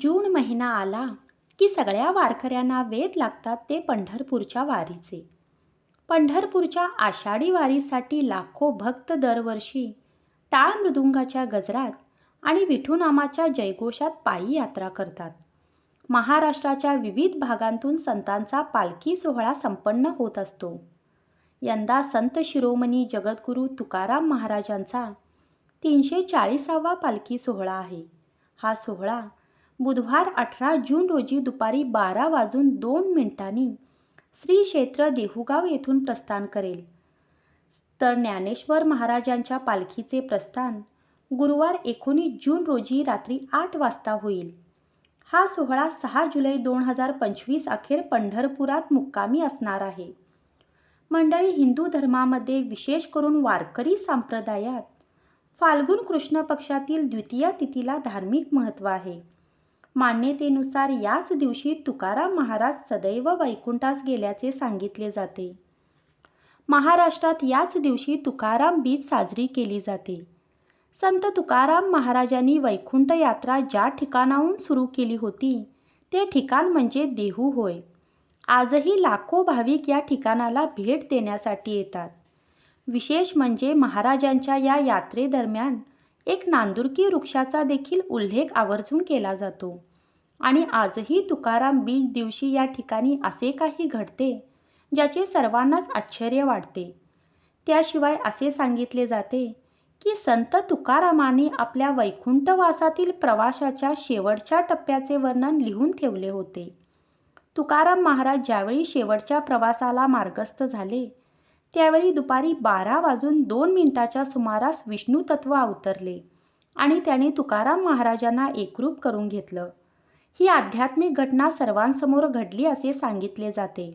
जून महिना आला की सगळ्या वारकऱ्यांना वेध लागतात ते पंढरपूरच्या वारीचे. पंढरपूरच्या आषाढी वारीसाठी लाखो भक्त दरवर्षी टाळ मृदुंगाच्या गजरात आणि विठूनामाच्या जयघोषात पायी यात्रा करतात. महाराष्ट्राच्या विविध भागांतून संतांचा पालखी सोहळा संपन्न होत असतो. यंदा संत शिरोमणी जगद्गुरू तुकाराम महाराजांचा तीनशे चाळीसावा पालखी सोहळा आहे. हा सोहळा बुधवार अठरा जून रोजी दुपारी बारा वाजून दोन मिनिटांनी श्री क्षेत्र देहुगाव येथून प्रस्थान करेल. तर ज्ञानेश्वर महाराजांच्या पालखीचे प्रस्थान गुरुवार एकोणीस जून रोजी रात्री आठ वाजता होईल. हा सोहळा सहा जुलै दोन हजार पंचवीस अखेर पंढरपुरात मुक्कामी असणार आहे. मंडळी हिंदू धर्मामध्ये विशेष करून वारकरी संप्रदायात फाल्गुन कृष्ण पक्षातील द्वितीय तिथीला धार्मिक महत्त्व आहे. मान्यतेनुसार याच दिवशी तुकाराम महाराज सदैव वैकुंठास गेल्याचे सांगितले जाते. महाराष्ट्रात याच दिवशी तुकाराम बीज साजरी केली जाते. संत तुकाराम महाराजांनी वैकुंठ यात्रा ज्या ठिकाणाहून सुरू केली होती ते ठिकाण म्हणजे देहू होय. आजही लाखो भाविक या ठिकाणाला भेट देण्यासाठी येतात. विशेष म्हणजे महाराजांच्या या यात्रेदरम्यान एक नांदुरकी वृक्षाचा देखील उल्लेख आवर्जून केला जातो. आणि आजही तुकाराम बीज दिवशी या ठिकाणी असे काही घडते ज्याचे सर्वांनाच आश्चर्य वाटते. त्याशिवाय असे सांगितले जाते की संत तुकारामांनी आपल्या वैकुंठवासातील प्रवासाच्या शेवटच्या टप्प्याचे वर्णन लिहून ठेवले होते. तुकाराम महाराज ज्यावेळी शेवटच्या प्रवासाला मार्गस्थ झाले त्यावेळी दुपारी बारा वाजून दोन मिनिटाच्या सुमारास विष्णू तत्व अवतरले आणि त्याने तुकाराम महाराजांना एकरूप करून घेतलं. ही आध्यात्मिक घटना सर्वांसमोर घडली असे सांगितले जाते.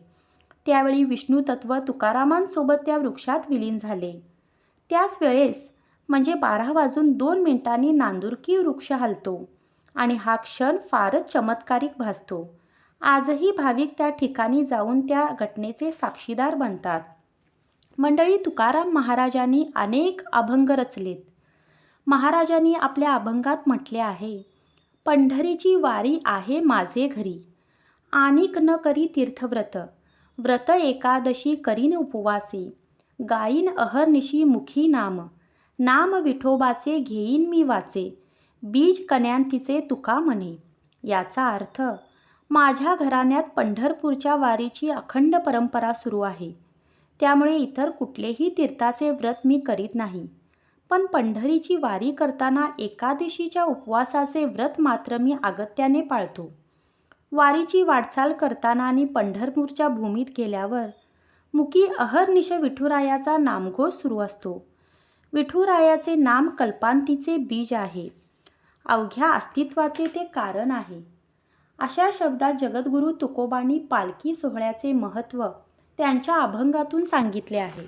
त्यावेळी विष्णू तत्व तुकारामांसोबत त्या वृक्षात विलीन झाले. त्याच वेळेस म्हणजे बारा वाजून दोन मिनिटांनी नांदुरकी वृक्ष हलतो आणि हा क्षण फारच चमत्कारिक भासतो. आजही भाविक त्या ठिकाणी जाऊन त्या घटनेचे साक्षीदार बनतात. मंडळी तुकाराम महाराजांनी अनेक अभंग रचलेत. महाराजांनी आपल्या अभंगात म्हटले आहे पंढरीची वारी आहे माझे घरी. आणिक न करी तीर्थव्रत. व्रत एकादशी करीन उपवासी. गाईन अहर्निशी मुखी नाम. नाम विठोबाचे घेईन मी वाचे. बीज कन्यांतीचे तुका म्हणे. याचा अर्थ माझ्या घराण्यात पंढरपूरच्या वारीची अखंड परंपरा सुरू आहे. त्यामुळे इतर कुठलेही तीर्थाचे व्रत मी करीत नाही. पण पंढरीची वारी करताना एकादशीच्या उपवासाचे व्रत मात्र मी अगत्याने पाळतो. वारीची वाटचाल करताना आणि पंढरपूरच्या भूमीत गेल्यावर मुकी अहर्निश विठुरायाचा नामघोष सुरू असतो. विठुरायाचे नाम कल्पांतीचे बीज आहे. अवघ्या अस्तित्वाचे ते कारण आहे. अशा शब्दात जगद्गुरू तुकोबांनी पालखी सोहळ्याचे महत्त्व त्यांच्या अभंगातून सांगितले आहे.